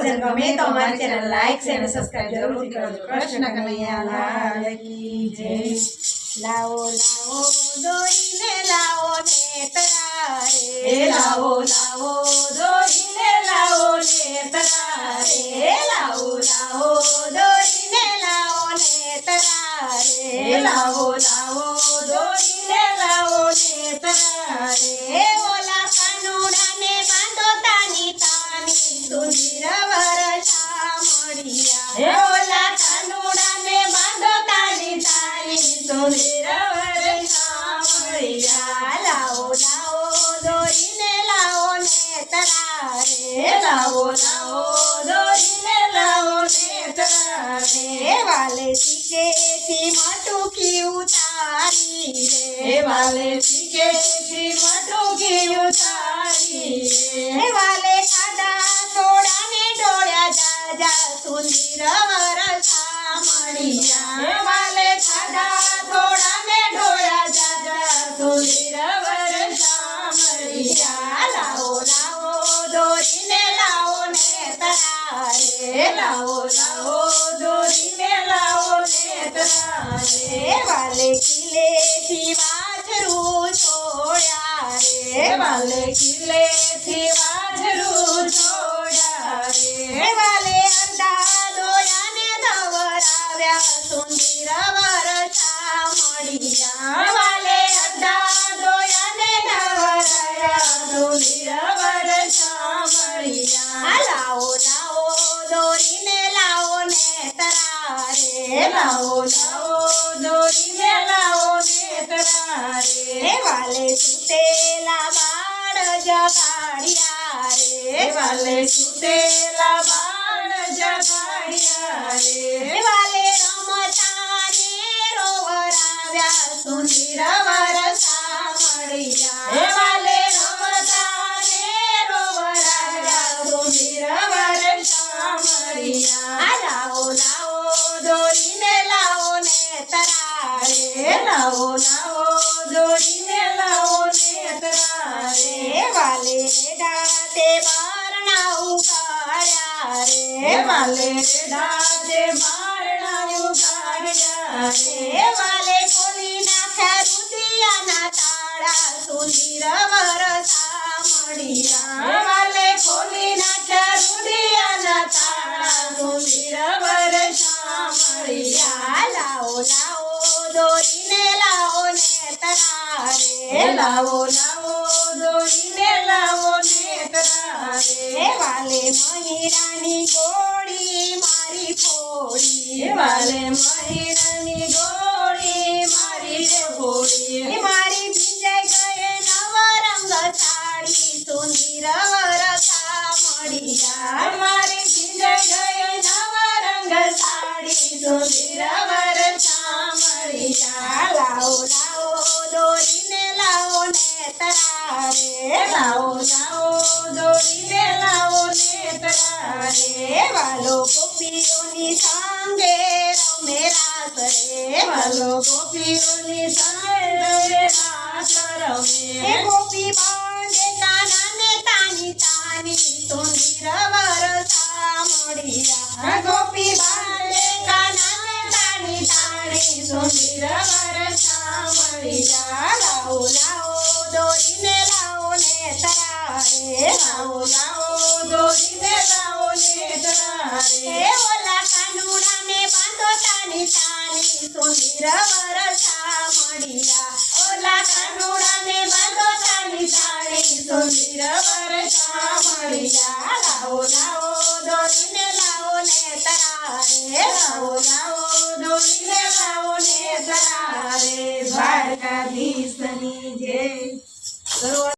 ભજન ગમે તો અમારી ચેનલ લાઈક છે અને સબસ્ક્રાઇબ જરૂરથી કરજો કૃષ્ણ કનૈયા લાલ કી જય લાવો લાવો દોરીને લાવો ને તરારે લાવો લાવો દોરીને લાવો ને તરારે લાવો લાવો દોરીને લાવો ને તરારે લાવો લાવો લાવો લાવો દોરીને લાવો ને તરારે લાવો લાવો દોરીને લાવો ને તરારે વાલે શીખેથી મટુકી ઉતારી રે વાલે શીખે શ્રી મટુકી ઉતારી એ વાલે ખાડા તોડાને ડોળ્યા જાજા સુંદર વરસા મળિયા હે વાલે ખાડા હે લાવો દોરી મે લાવો ને તરારે એ વાલે કિલ્લેથી વાજરું છોડ્યા રે. વાલે કિલે વાજરું લાવો લાવો દોરીને લાવો ને તરારે એ વાલે સુતેલા બાળ જગાડ્યા હે રે વાલે સુતેલા બાળ જગાડ્યા રે એ વાલે રમતા ને રોવરાવ્યા સુંદર વરસા મળ્યા હે લાવો લાવો દોરીને લાવો ને તરારે એ વાલે દાતે બારણા ઉગાડ્યા રે. વાલે દાદે બારણા ઉગાડ્યા રે. વાલે ખોલી નાખ્યા રુદિયાના તાળા સુંદર વરસા મળ્યા. તરારે લાવો લાવો દોરીને લાવો ને એ વાલે મહિરાની ગોળી મારી ફોડી. વાલે મહિરાની ગોળી મારી રે હોળી મારી ભીંજાઈ ગયે નવા રંગ સાડી. સુંદર વરસા મળ્યા મારી ભીંજાઈ ગયે નવા રંગ સાડી. સુંદર તરારે લાવો લાવો દોરીને લાવો ને તરારે એ વાલો ગોપીઓની સંગે રમે રાસ રે વાલો ગોપીઓની રાસ એ રમે ગોપી બાંધે કાનાને તાની તાની સુંદર વરસા મળ્યા ગોપી બાલે કાનાને તાણી તાણી સુંદર વરસા મળ્યા લાવો લાવો oh now.